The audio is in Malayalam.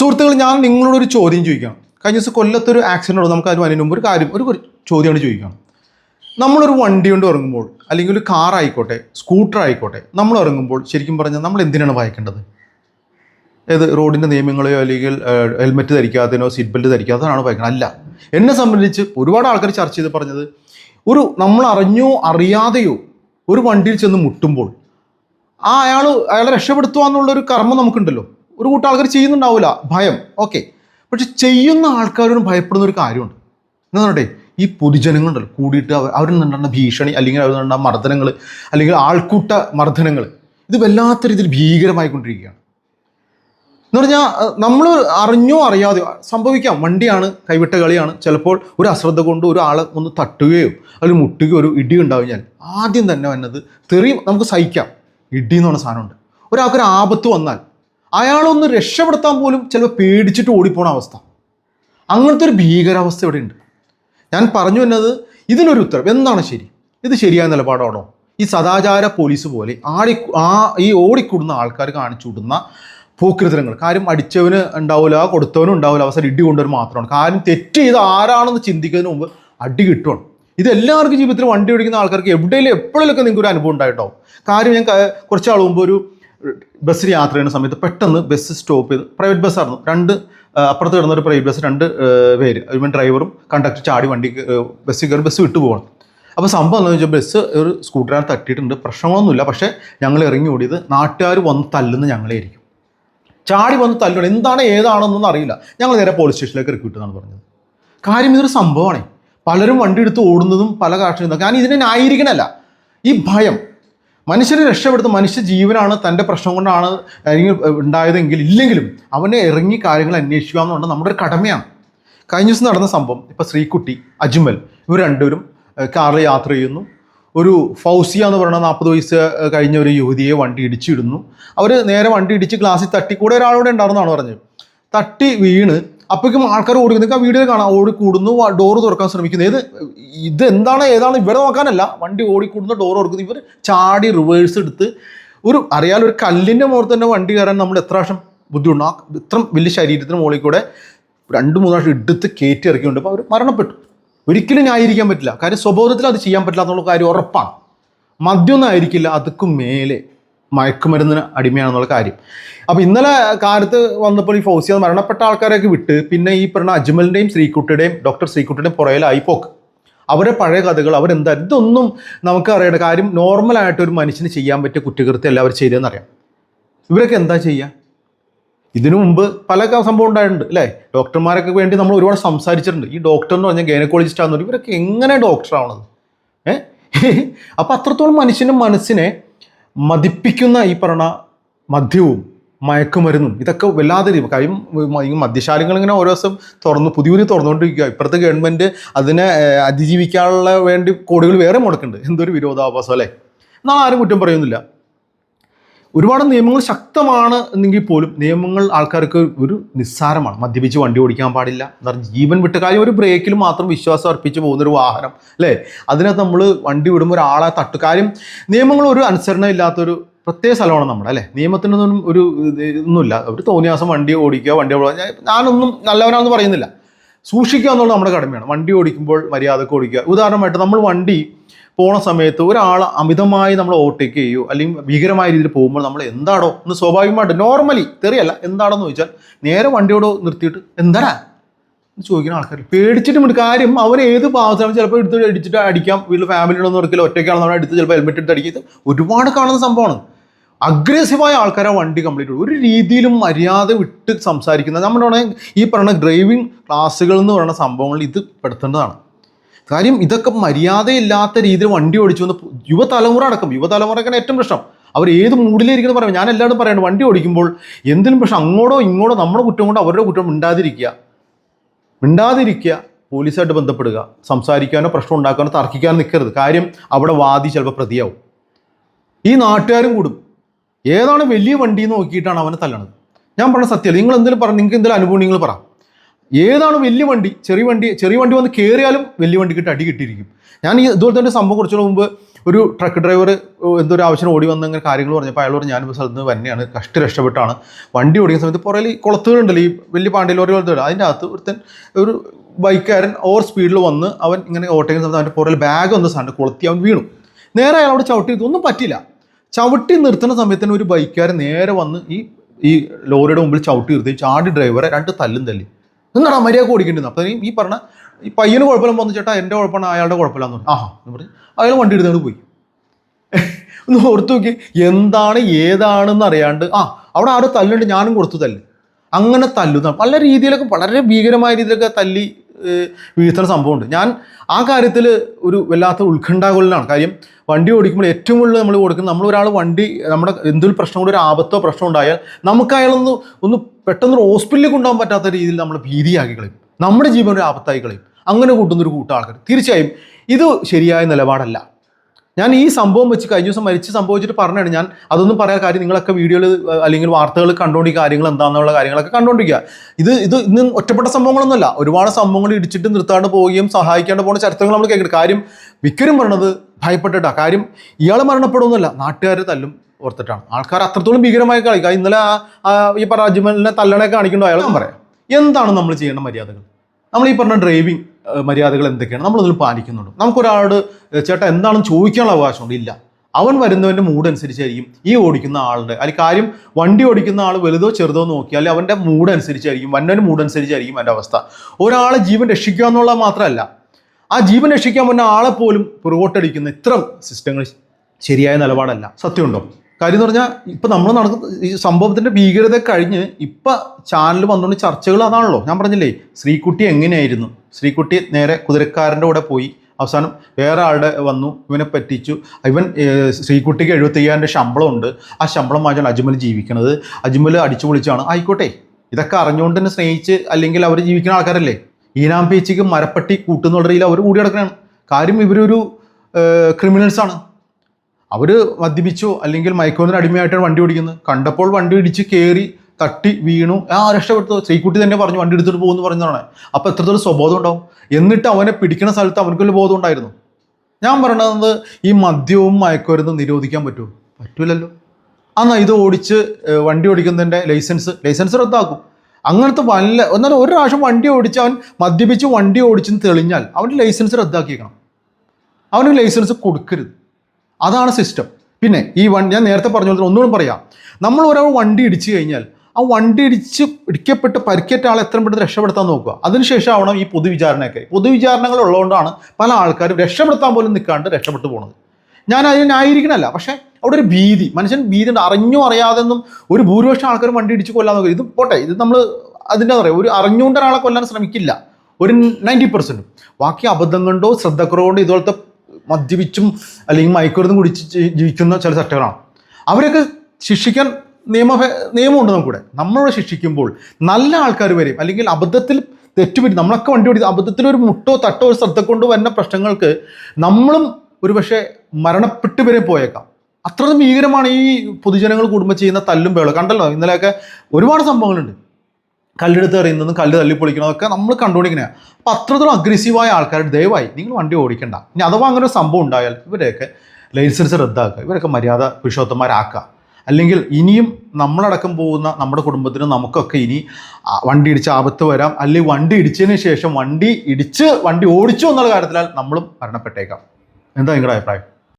സുഹൃത്തുക്കൾ ഞാൻ നിങ്ങളോട് ഒരു ചോദ്യം ചോദിക്കാം കഴിഞ്ഞ ദിവസം കൊല്ലത്തൊരു ആക്സിഡന്റ് ഉണ്ട് നമുക്ക് അതിന് അതിന് മുമ്പ് ഒരു കാര്യം ഒരു ഒരു ചോദ്യമാണ് ചോദിക്കാം നമ്മളൊരു വണ്ടി കൊണ്ട് ഇറങ്ങുമ്പോൾ അല്ലെങ്കിൽ ഒരു കാർ ആയിക്കോട്ടെ സ്കൂട്ടർ ആയിക്കോട്ടെ നമ്മൾ ഇറങ്ങുമ്പോൾ ശരിക്കും പറഞ്ഞാൽ നമ്മൾ എന്തിനാണ് വായിക്കേണ്ടത് ഏത് റോഡിന്റെ നിയമങ്ങളെയോ അല്ലെങ്കിൽ ഹെൽമെറ്റ് ധരിക്കാത്തതിനോ സീറ്റ് ബെൽറ്റ് ധരിക്കാത്തതിനാണ് വായിക്കുന്നത് അല്ല. എന്നെ സംബന്ധിച്ച് ഒരുപാട് ആൾക്കാർ ചർച്ച ചെയ്ത് പറഞ്ഞത് ഒരു നമ്മൾ അറിഞ്ഞോ അറിയാതെയോ ഒരു വണ്ടിയിൽ ചെന്ന് മുട്ടുമ്പോൾ ആ അയാൾ അയാളെ രക്ഷപ്പെടുത്തുക എന്നുള്ളൊരു കർമ്മം നമുക്കുണ്ടല്ലോ. ഒരു കൂട്ടം ആൾക്കാർ ചെയ്യുന്നുണ്ടാവില്ല ഭയം. ഓക്കെ പക്ഷെ ചെയ്യുന്ന ആൾക്കാരോടും ഭയപ്പെടുന്ന ഒരു കാര്യമുണ്ട്. പറയട്ടെ? ഈ പൊതുജനങ്ങളുണ്ടല്ലോ. കൂടിയിട്ട് അവർ അവരിൽ നിന്നുണ്ടാകുന്ന ഭീഷണി അല്ലെങ്കിൽ അവരിൽ നിന്നുണ്ടാകുന്ന മർദ്ദനങ്ങൾ അല്ലെങ്കിൽ ആൾക്കൂട്ട മർദ്ദനങ്ങൾ ഇത് വല്ലാത്ത രീതിയിൽ ഭീകരമായിക്കൊണ്ടിരിക്കുകയാണ്. എന്ന് പറഞ്ഞാൽ നമ്മൾ അറിഞ്ഞോ അറിയാതെയോ സംഭവിക്കാം. വണ്ടിയാണ് കൈവിട്ട കളിയാണ്. ചിലപ്പോൾ ഒരു അശ്രദ്ധ കൊണ്ട് ഒരാളെ ഒന്ന് തട്ടുകയോ അല്ലെങ്കിൽ മുട്ടുകയോ ഒരു ഇടി ഉണ്ടാവും ഞാൻ. ആദ്യം തന്നെ വന്നത് തെറിയും നമുക്ക് സഹിക്കാം. ഇടി എന്ന് പറഞ്ഞ സാധനമുണ്ട്. ഒരാൾക്കൊരു ആപത്ത് വന്നാൽ അയാളൊന്ന് രക്ഷപ്പെടുത്താൻ പോലും ചിലപ്പോൾ പേടിച്ചിട്ട് ഓടിപ്പോണ അവസ്ഥ. അങ്ങനത്തെ ഒരു ഭീകരാവസ്ഥ ഇവിടെ ഉണ്ട് ഞാൻ പറഞ്ഞു എന്നത് ഇതിനൊരു ഉത്തരം. എന്താണ് ശരി? ഇത് ശരിയായ നിലപാടാണോ? ഈ സദാചാര പോലീസ് പോലെ ആടി ആ ഈ ഓടിക്കൂടുന്ന ആൾക്കാർ കാണിച്ചു വിടുന്ന ഭൂകൃതങ്ങൾ കാര്യം അടിച്ചവന് ഉണ്ടാവില്ല കൊടുത്തവനും ഉണ്ടാവില്ല അവസരം ഇടി കൊണ്ടുവരും മാത്രമാണ്. കാര്യം തെറ്റ് ചെയ്ത് ആരാണെന്ന് ചിന്തിക്കുന്നതിന് മുമ്പ് അടി കിട്ടുകയാണ് ഇത് എല്ലാവർക്കും ജീവിതത്തിൽ വണ്ടി ഓടിക്കുന്ന ആൾക്കാർക്ക് എവിടെയെങ്കിലും എപ്പോഴെങ്കിലൊക്കെ നിങ്ങൾക്ക് ഒരു അനുഭവം ഉണ്ടായിട്ടോ കാര്യം ഞാൻ കുറച്ചാൾ മുമ്പ് ഒരു ബസ്സിൽ യാത്ര ചെയ്യുന്ന സമയത്ത് പെട്ടെന്ന് ബസ് സ്റ്റോപ്പ് ചെയ്ത് പ്രൈവറ്റ് ബസ്സായിരുന്നു രണ്ട് അപ്പുറത്ത് കിടന്ന ഒരു പ്രൈവറ്റ് ബസ് രണ്ട് പേര് ഇവൻ ഡ്രൈവറും കണ്ടക്ടർ ചാടി വണ്ടി ബസ്സിൽ കയറി ബസ് വിട്ടു പോകണം അപ്പോൾ സംഭവം എന്താണെന്ന് വെച്ചാൽ ബസ് ഒരു സ്കൂട്ടറിനെ തട്ടിയിട്ടുണ്ട്. പ്രശ്നങ്ങളൊന്നുമില്ല. പക്ഷേ ഞങ്ങൾ ഇറങ്ങി ഓടിയത് നാട്ടുകാർ വന്ന് തല്ലുന്ന ഞങ്ങളെ ആയിരിക്കും ചാടി വന്ന് തല്ലുകൾ എന്താണ് ഏതാണെന്നൊന്നും അറിയില്ല. ഞങ്ങൾ നേരെ പോലീസ് സ്റ്റേഷനിലേക്ക് റിക്രൂട്ട് എന്നാണ് പറഞ്ഞത്. കാര്യം ഇതൊരു സംഭവമാണ്. പലരും വണ്ടി എടുത്ത് ഓടുന്നതും പല കാരണങ്ങളും ഞാൻ ഇതിനെ ന്യായീകരിക്കണല്ല. ഈ ഭയം മനുഷ്യരെ രക്ഷപ്പെടുത്തുന്ന മനുഷ്യ ജീവനാണ് തന്റെ പ്രശ്നം കൊണ്ടാണ് ഉണ്ടായതെങ്കിൽ ഇല്ലെങ്കിലും അവനെ ഇറങ്ങി കാര്യങ്ങൾ അന്വേഷിക്കുക എന്നുള്ളത് നമ്മുടെ ഒരു കടമയാണ്. കഴിഞ്ഞ ദിവസം നടന്ന സംഭവം. ഇപ്പോൾ ശ്രീകുട്ടി അജ്മൽ ഇവർ രണ്ടുപേരും കാറിൽ യാത്ര ചെയ്യുന്നു. ഒരു ഫൗസിയ എന്ന് പറയുന്ന നാൽപ്പത് വയസ്സ് കഴിഞ്ഞ ഒരു യുവതിയെ വണ്ടി ഇടിച്ചിടുന്നു. അവർ നേരെ വണ്ടി ഇടിച്ച് തട്ടി കൂടെ ഒരാളൂടെ ഉണ്ടായിരുന്നാണ് പറഞ്ഞത്. തട്ടി വീണ് അപ്പോഴേക്കും ആൾക്കാർ ഓടി നിങ്ങൾക്ക് ആ വീഡിയോ കാണാം ഓടി കൂടുന്നു ഡോറ് തുറക്കാൻ ശ്രമിക്കുന്നു. ഏത് ഇത് എന്താണ് ഏതാണ് ഇവിടെ നോക്കാനല്ല. വണ്ടി ഓടിക്കൂടുന്ന ഡോർ തുറക്കുന്നു. ഇവർ ചാടി റിവേഴ്സ് എടുത്ത് ഒരു അറിയാലോ ഒരു കല്ലിന്റെ മുഖത്ത് തന്നെ വണ്ടി കയറാൻ നമ്മൾ എത്ര പ്രാവശ്യം ബുദ്ധിമുട്ടുണ്ട് ആ ഇത്ര വലിയ ശരീരത്തിന് മുകളിൽ കൂടെ രണ്ട് മൂന്ന് പ്രാവശ്യം എടുത്ത് കയറ്റി ഇറക്കിയുണ്ട് അപ്പോൾ അവർ മരണപ്പെട്ടു. ഒരിക്കലും ന്യായീകരിക്കാൻ പറ്റില്ല. കാര്യം സ്വബോധത്തിൽ അത് ചെയ്യാൻ പറ്റില്ല എന്നുള്ള കാര്യം ഉറപ്പാണ്. മദ്യമൊന്നും ആയിരിക്കില്ല അതുക്കും മേലെ. മയക്കുമരുന്നിന് അടിമയാണെന്നുള്ള കാര്യം. അപ്പോൾ ഇന്നലെ കാലത്ത് വന്നപ്പോൾ ഈ ഫൗസിയ മരണപ്പെട്ട ആൾക്കാരെയൊക്കെ വിട്ട് പിന്നെ ഈ പറഞ്ഞ അജ്മലിന്റെയും ശ്രീകുട്ടിയുടെയും ഡോക്ടർ ശ്രീകുട്ടിയുടെയും പുറയിലായി പോക്ക്. അവരെ പഴയ കഥകൾ അവരെന്താ? ഇതൊന്നും നമുക്ക് അറിയേണ്ട കാര്യം നോർമലായിട്ട് ഒരു മനുഷ്യന് ചെയ്യാൻ പറ്റിയ കുറ്റകൃത്യം എല്ലാവരും ചെയ്തതെന്നറിയാം. ഇവരൊക്കെ എന്താ ചെയ്യുക ഇതിനു മുമ്പ് പല സംഭവം ഉണ്ടായിട്ടുണ്ട് അല്ലേ? ഡോക്ടർമാരൊക്കെ വേണ്ടി നമ്മൾ ഒരുപാട് സംസാരിച്ചിട്ടുണ്ട്. ഈ ഡോക്ടർ എന്ന് പറഞ്ഞാൽ ഗൈനക്കോളജിസ്റ്റ് ആണെന്ന് ഇവരൊക്കെ എങ്ങനെ ഡോക്ടർ ആവണത്? ഏ? അപ്പം അത്രത്തോളം മനുഷ്യന്റെ മനസ്സിനെ മതിപ്പിക്കുന്ന ഈ പറഞ്ഞ മദ്യവും മയക്കുമരുന്നും ഇതൊക്കെ വല്ലാതെ കാര്യം മ- മദ്യശാലകൾ ഇങ്ങനെ ഓരോ ദിവസം തുറന്ന് പുതിയ പുതിയ തുറന്നുകൊണ്ടിരിക്കുക ഇപ്പോഴത്തെ ഗവൺമെന്റ് അതിനെ അതിജീവിക്കാനുള്ള വേണ്ടി കോടികൾ വേറെ മുടക്കുന്നുണ്ട്. എന്തൊരു വിരോധാഭാസം അല്ലേ? എന്നാൽ ആരും കുറ്റം പറയുന്നില്ല. ഒരുപാട് നിയമങ്ങൾ ശക്തമാണ് എന്നെങ്കിൽ പോലും നിയമങ്ങൾ ആൾക്കാർക്ക് ഒരു നിസ്സാരമാണ്. മദ്യപിച്ച് വണ്ടി ഓടിക്കാൻ പാടില്ല. എന്ന് പറഞ്ഞാൽ ജീവൻ വിട്ട കാര്യം ഒരു ബ്രേക്കിൽ മാത്രം വിശ്വാസം അർപ്പിച്ച് പോകുന്നൊരു വാഹനം അല്ലേ? അതിനകത്ത് നമ്മൾ വണ്ടി വിടുമ്പോൾ ഒരാളെ തട്ടു. കാര്യം നിയമങ്ങൾ ഒരു അനുസരണ ഇല്ലാത്തൊരു പ്രത്യേക സ്ഥലമാണ് നമ്മുടെ അല്ലേ? നിയമത്തിനൊന്നും ഒരു ഇതൊന്നുമില്ല. ഒരു തോന്നിയാസം വണ്ടി ഓടിക്കുക വണ്ടി ഞാനൊന്നും നല്ലവനാണെന്ന് പറയുന്നില്ല. സൂക്ഷിക്കുക എന്നുള്ളത് നമ്മുടെ കടമയാണ്. വണ്ടി ഓടിക്കുമ്പോൾ മര്യാദയ്ക്ക് ഓടിക്കുക. ഉദാഹരണമായിട്ട് നമ്മൾ വണ്ടി പോണ സമയത്ത് ഒരാൾ അമിതമായി നമ്മൾ ഓവർടേക്ക് ചെയ്യുമോ അല്ലെങ്കിൽ ഭീകരമായ രീതിയിൽ പോകുമ്പോൾ നമ്മൾ എന്താണോ എന്ന് സ്വാഭാവികമായിട്ട് നോർമലി തെറിയല്ല എന്താണെന്ന് ചോദിച്ചാൽ നേരെ വണ്ടിയോട് നിർത്തിയിട്ട് എന്ന് ചോദിക്കുന്ന ആൾക്കാർ പേടിച്ചിട്ട് ഉണ്ട് കാര്യം അവർ ഏത് പാവത്താണ് ചിലപ്പോൾ എടുത്ത് അടിച്ചിട്ട് അടിക്കാം. വീട്ടിൽ ഫാമിലിയിലൊന്നും ഒരിക്കലും ഒറ്റയ്ക്കാണെന്ന് എടുത്ത് ചിലപ്പോൾ ഹെൽമെറ്റ് എടുത്ത് അടിക്കും ഒരുപാട് കാണുന്ന സംഭവമാണ്. അഗ്രസീവായ ആൾക്കാരെ വണ്ടി കംപ്ലീറ്റ് ഒരു രീതിയിലും മര്യാദ വിട്ട് സംസാരിക്കുന്നത് നമ്മുടെ ഈ പറയുന്ന ഡ്രൈവിംഗ് ക്ലാസ്സുകൾ എന്ന് പറയുന്ന സംഭവങ്ങൾ ഇത് പെടുത്തേണ്ടതാണ്. കാര്യം ഇതൊക്കെ മര്യാദയില്ലാത്ത രീതിയിൽ വണ്ടി ഓടിച്ചു വന്ന് യുവതലമുറ അടക്കം യുവതലമുറക്കാണ് ഏറ്റവും പ്രശ്നം. അവർ ഏത് മൂഡിലിരിക്കുന്നു പറയാം. ഞാൻ എല്ലാവരും പറയുന്നത് വണ്ടി ഓടിക്കുമ്പോൾ എന്തിനും പക്ഷെ അങ്ങോട്ടോ ഇങ്ങോട്ടോ നമ്മുടെ കുറ്റം കൊണ്ട് അവരുടെ കുറ്റം മിണ്ടാതിരിക്കുക. മിണ്ടാതിരിക്കുക പോലീസായിട്ട് ബന്ധപ്പെടുക സംസാരിക്കാനോ പ്രശ്നം ഉണ്ടാക്കാനോ തർക്കിക്കാനോ നിൽക്കരുത്. കാര്യം അവിടെ വാദി ചിലപ്പോൾ പ്രതിയാവും. ഈ നാട്ടുകാരും കൂടും. ഏതാണ് വലിയ വണ്ടി നോക്കിയിട്ടാണ് അവനെ തല്ലണത്. ഞാൻ പറഞ്ഞ സത്യം നിങ്ങൾ എന്തെങ്കിലും പറ നിങ്ങൾക്ക് എന്തെങ്കിലും അനുഭവം നിങ്ങൾ പറ. ഏതാണ് വലിയ വണ്ടി? ചെറിയ വണ്ടി ചെറിയ വണ്ടി വന്ന് കയറിയാലും വലിയ വണ്ടി വണ്ടിക്കിട്ട് അടി കിട്ടിയിരിക്കും. ഞാൻ ഈ ഇതുപോലെ തന്നെ സംഭവം കുറച്ചു മുമ്പ് ഒരു ട്രക്ക് ഡ്രൈവർ എന്തോ ഒരു ആവശ്യം ഓടി വന്ന അങ്ങനെ കാര്യങ്ങൾ പറഞ്ഞപ്പോൾ പറഞ്ഞു ഞാനിപ്പോൾ സ്ഥലത്ത് നിന്ന് തന്നെയാണ് കഷ്ടി രക്ഷപ്പെട്ടാണ്. വണ്ടി ഓടിക്കുന്ന സമയത്ത് പുറകിൽ കുളത്തുകളുണ്ടല്ലോ ഈ വലിയ പാണ്ടി ലോറി കുളത്തുകൾ അതിന്റെ അകത്ത് ഒരുത്തൻ ഒരു ബൈക്കുകാരൻ ഓവർ സ്പീഡിൽ വന്ന് അവൻ ഇങ്ങനെ ഓട്ടിക്കുന്ന സമയത്ത് അവന്റെ പുറകിൽ ബാഗ് വന്ന സാധനം കുളത്തി അവൻ വീണു. നേരെ അയാളോട് ചവിട്ടി ഒന്നും പറ്റില്ല ചവിട്ടി നിർത്തുന്ന സമയത്തിന് ഒരു ബൈക്കുകാരൻ നേരെ വന്ന് ഈ ഈ ലോറിയുടെ മുമ്പിൽ ചവിട്ടി നിർത്തി. ചാടി ഡ്രൈവറെ രണ്ട് തല്ലും തല്ലി. എന്നാടാ മര്യാദ ഓടിക്കേണ്ടത് അപ്പം ഈ പറഞ്ഞ ഈ പയ്യന് കുഴപ്പമില്ല വന്നു ചേട്ടാ എന്റെ കുഴപ്പമാണ് അയാളുടെ കുഴപ്പമില്ലാന്ന് പറഞ്ഞു. ആഹാ എന്ന് പറഞ്ഞു അയാൾ വണ്ടി എടുത്തുകൊണ്ട് പോയി. ഒന്ന് ഓർത്ത് നോക്കി എന്താണ് ഏതാണെന്ന് അറിയാണ്ട് ആ അവിടെ ആരോ തല്ലുണ്ട് ഞാനും കൊടുത്തു തല്ല്. അങ്ങനെ തല്ലുന്ന പല രീതിയിലൊക്കെ വളരെ ഭീകരമായ രീതിയിലൊക്കെ തല്ലി വീഴ്ത്തുന്ന സംഭവമുണ്ട്. ഞാൻ ആ കാര്യത്തിൽ ഒരു വല്ലാത്ത ഉത്കണ്ഠാകുലനാണ്. കാര്യം വണ്ടി ഓടിക്കുമ്പോൾ ഏറ്റവും കൂടുതൽ നമ്മൾ കൊടുക്കുന്നത് നമ്മൾ ഒരാൾ വണ്ടി നമ്മുടെ എന്തൊരു പ്രശ്നം കൊണ്ട് ഒരു ആപത്തോ പ്രശ്നം ഉണ്ടായാൽ നമുക്ക് അയാളൊന്ന് ഒന്ന് പെട്ടെന്ന് ഹോസ്പിറ്റലിൽ കൊണ്ടുപോകാൻ പറ്റാത്ത രീതിയിൽ നമ്മൾ ഭീതിയാക്കി കളയും. നമ്മുടെ ജീവൻ ഒരു ആപത്തായി കളയും. അങ്ങനെ കൂട്ടുന്ന ഒരു കൂട്ടം ആൾക്കാർ തീർച്ചയായും ഇത് ശരിയായ നിലപാടല്ല. ഞാൻ ഈ സംഭവം വെച്ച് കഴിഞ്ഞ ദിവസം മരിച്ച് സംഭവിച്ചിട്ട് പറഞ്ഞാണ് ഞാൻ അതൊന്നും പറയാൻ കാര്യം നിങ്ങളൊക്കെ വീഡിയോയിൽ അല്ലെങ്കിൽ വാർത്തകൾ കണ്ടുകൊണ്ട് കാര്യങ്ങൾ എന്താണെന്നുള്ള കാര്യങ്ങളൊക്കെ കണ്ടുകൊണ്ടിരിക്കുക ഇത് ഇത് ഇന്ന് ഒറ്റപ്പെട്ട സംഭവങ്ങളൊന്നുമല്ല. ഒരുപാട് സംഭവങ്ങൾ ഇടിച്ചിട്ട് നിർത്താണ്ട് പോവുകയും സഹായിക്കാണ്ട് പോകുന്ന ചരിത്രങ്ങൾ നമ്മൾ കേൾക്കുന്നത് കാര്യം മിക്കരും പറയണത് ഭയപ്പെട്ടിട്ടാ. കാര്യം ഇയാൾ മരണപ്പെടുമെന്നല്ല നാട്ടുകാർ തല്ലും ഓർത്തിട്ടാണ്. ആൾക്കാർ അത്രത്തോളം ഭീകരമായി കളിക്കുക ഇന്നലെ ഈ പറഞ്ഞ അജ്മലിനെ തല്ലണെ കാണിക്കണ്ടോ അയാൾ പറയാം. എന്താണ് നമ്മൾ ചെയ്യേണ്ട മര്യാദകൾ? നമ്മൾ ഈ പറഞ്ഞ ഡ്രൈവിംഗ് മര്യാദകൾ എന്തൊക്കെയാണ്? നമ്മളതിൽ പാലിക്കുന്നുണ്ട്. നമുക്കൊരാളോട് ചേട്ടാ എന്താണെന്ന് ചോദിക്കാനുള്ള അവകാശമുണ്ട്? ഇല്ല. അവൻ വരുന്നവന്റെ മൂഡ് അനുസരിച്ചായിരിക്കും ഈ ഓടിക്കുന്ന ആളുടെ അല്ലെങ്കിൽ കാര്യം വണ്ടി ഓടിക്കുന്ന ആൾ വലുതോ ചെറുതോ നോക്കിയാൽ അവന്റെ മൂഡ് അനുസരിച്ചായിരിക്കും വന്നവന്റെ മൂഡ് അനുസരിച്ചായിരിക്കും എന്റെ അവസ്ഥ. ഒരാളെ ജീവൻ രക്ഷിക്കുക എന്നുള്ളത് മാത്രമല്ല ആ ജീവൻ രക്ഷിക്കാൻ പറ്റുന്ന ആളെ പോലും പുറകോട്ടടിക്കുന്ന ഇത്തരം സിസ്റ്റങ്ങൾ ശരിയായ നിലപാടല്ല. സത്യമുണ്ടോ? കാര്യം എന്ന് പറഞ്ഞാൽ ഇപ്പം നമ്മൾ നടക്കുന്ന ഈ സംഭവത്തിന്റെ ഭീകരത കഴിഞ്ഞ് ഇപ്പം ചാനൽ വന്നുകൊണ്ട് ചർച്ചകൾ അതാണല്ലോ. ഞാൻ പറഞ്ഞില്ലേ ശ്രീകുട്ടി എങ്ങനെയായിരുന്നു? ശ്രീകുട്ടി നേരെ കുതിരക്കാരന്റെ കൂടെ പോയി. അവസാനം വേറെ ആളുടെ വന്നു ഇവനെ പറ്റിച്ചു. ഇവൻ ശ്രീകുട്ടിക്ക് ശമ്പളം ഉണ്ട് ആ ശമ്പളം വാങ്ങിച്ചാണ് അജ്മൽ ജീവിക്കണത്. അജ്മൽ അടിച്ചു പൊളിച്ചാണ്. ആയിക്കോട്ടെ ഇതൊക്കെ അറിഞ്ഞുകൊണ്ട് തന്നെ സ്നേഹിച്ച് അല്ലെങ്കിൽ അവർ ജീവിക്കുന്ന ആൾക്കാരല്ലേ. ഈനാം പേച്ചിക്ക് മരപ്പട്ടി കൂട്ടുന്നുള്ള രീതിയിൽ അവർ കൂടി കിടക്കുകയാണ് കാര്യം ഇവരൊരു ക്രിമിനൽസാണ് അവർ മദ്യപിച്ചോ അല്ലെങ്കിൽ മയക്കുമരുന്നിന് അടിമയായിട്ടാണ് വണ്ടി ഓടിക്കുന്നത്. കണ്ടപ്പോൾ വണ്ടി ഇടിച്ച് കയറി തട്ടി വീണു. ആ രക്ഷപ്പെട്ടു. ചെയ്ക്കുട്ടി തന്നെ പറഞ്ഞു വണ്ടി എടുത്തിട്ട് പോകുമെന്ന് പറഞ്ഞതാണ്. അപ്പോൾ എത്രത്തോളം സ്വബോധം ഉണ്ടാവും? എന്നിട്ട് അവനെ പിടിക്കുന്ന സ്ഥലത്ത് അവനക്കൊരു ബോധം ഉണ്ടായിരുന്നു? ഞാൻ പറയണത് ഈ മദ്യവും മയക്കുമരുന്നും നിരോധിക്കാൻ പറ്റുമോ? പറ്റൂലല്ലോ. അന്ന് ഇത് ഓടിച്ച് വണ്ടി ഓടിക്കുന്നതിന്റെ ലൈസൻസ് ലൈസൻസ് റദ്ദാക്കും. അങ്ങനത്തെ വല്ല എന്നാൽ ഒരു പ്രാവശ്യം വണ്ടി ഓടിച്ച് അവൻ മദ്യപിച്ച് വണ്ടി ഓടിച്ചെന്ന് തെളിഞ്ഞാൽ അവന്റെ ലൈസൻസ് റദ്ദാക്കിയേക്കണം. അവന് ലൈസൻസ് കൊടുക്കരുത്. അതാണ് സിസ്റ്റം പിന്നെ ഈ വൺ ഞാൻ നേരത്തെ പറഞ്ഞ പോലെ ഒന്നുകൂടെ പറയാം. നമ്മൾ ഒരാൾ വണ്ടി ഇടിച്ചു കഴിഞ്ഞാൽ ആ വണ്ടി ഇടിച്ച് ഇടിക്കപ്പെട്ട് പരിക്കേറ്റ ആളെ എത്രയും പെട്ടെന്ന് രക്ഷപ്പെടുത്താൻ നോക്കുക. അതിനുശേഷം ആവണം ഈ പൊതുവിചാരണയൊക്കെ. പൊതുവിചാരണകൾ ഉള്ളതുകൊണ്ടാണ് പല ആൾക്കാരും രക്ഷപ്പെടുത്താൻ പോലും നിൽക്കാണ്ട് രക്ഷപ്പെട്ടു പോകുന്നത് ഞാൻ അതിനെ ന്യായീകരിക്കണമല്ല. പക്ഷേ അവിടെ ഒരു ഭീതി. മനുഷ്യൻ ഭീതി ഉണ്ട്. അറിഞ്ഞോ അറിയാതെന്നും ഒരു ഭൂരിപക്ഷം ആൾക്കാരും വണ്ടി ഇടിച്ച് കൊല്ലാൻ നോക്കുക ഇത് പോട്ടെ ഇത് നമ്മൾ അതിന്റെ പറയാം ഒരു അറിഞ്ഞുകൊണ്ട് ഒരാളെ കൊല്ലാൻ ശ്രമിക്കില്ല. ഒരു നയന്റി പെർസെന്റും. ബാക്കി അബദ്ധം കൊണ്ടോ ശ്രദ്ധക്കുറവുകൊണ്ടോ ഇതുപോലത്തെ മദ്യപിച്ചും അല്ലെങ്കിൽ മയക്കുമരുന്ന് കുടിച്ച് ജീവിക്കുന്ന ചില ചട്ടകളാണ്. അവരൊക്കെ ശിക്ഷിക്കാൻ നിയമ നിയമമുണ്ട് നമുക്കിവിടെ. നമ്മളോട് ശിക്ഷിക്കുമ്പോൾ നല്ല ആൾക്കാർ വരും. അല്ലെങ്കിൽ അബദ്ധത്തിൽ തെറ്റുപറ്റി നമ്മളൊക്കെ വണ്ടി ഓടി അബദ്ധത്തിൽ ഒരു മുട്ടോ തട്ടോ ഒരു ശ്രദ്ധ കൊണ്ട് വരുന്ന പ്രശ്നങ്ങൾക്ക് നമ്മളും ഒരു പക്ഷേ മരണപ്പെട്ട് വരെ പോയേക്കാം. അത്രയും ഭീകരമാണ് ഈ പൊതുജനങ്ങൾ കുടുംബം ചെയ്യുന്ന തല്ലും ബഹളം കണ്ടല്ലോ ഇന്നലെയൊക്കെ ഒരുപാട് സംഭവങ്ങളുണ്ട്. കല്ലെടുത്ത് എറിയുന്നതും കല്ല് തല്ലിപ്പൊളിക്കുന്നതൊക്കെ നമ്മൾ കണ്ടുകൊണ്ടിരിക്കുന്നതാണ് അപ്പോൾ അത്രത്തോളം അഗ്രസീവായ ആൾക്കാർ ദയവായി നിങ്ങൾ വണ്ടി ഓടിക്കണ്ട. ഇനി അഥവാ അങ്ങനെ ഒരു സംഭവം ഉണ്ടായാൽ ഇവരെയൊക്കെ ലൈസൻസ് റദ്ദാക്കുക. ഇവരൊക്കെ മര്യാദ പുരുഷോത്തന്മാരാക്കുക അല്ലെങ്കിൽ ഇനിയും നമ്മളടക്കം പോകുന്ന നമ്മുടെ കുടുംബത്തിന് നമുക്കൊക്കെ ഇനി വണ്ടി ഇടിച്ച് ആപത്ത് വരാം. അല്ലെങ്കിൽ വണ്ടി ഇടിച്ചതിന് ശേഷം വണ്ടി ഇടിച്ച് വണ്ടി ഓടിച്ചു എന്നുള്ള കാര്യത്തിലാൽ നമ്മളും മരണപ്പെട്ടേക്കാം. എന്താ നിങ്ങളുടെ അഭിപ്രായം?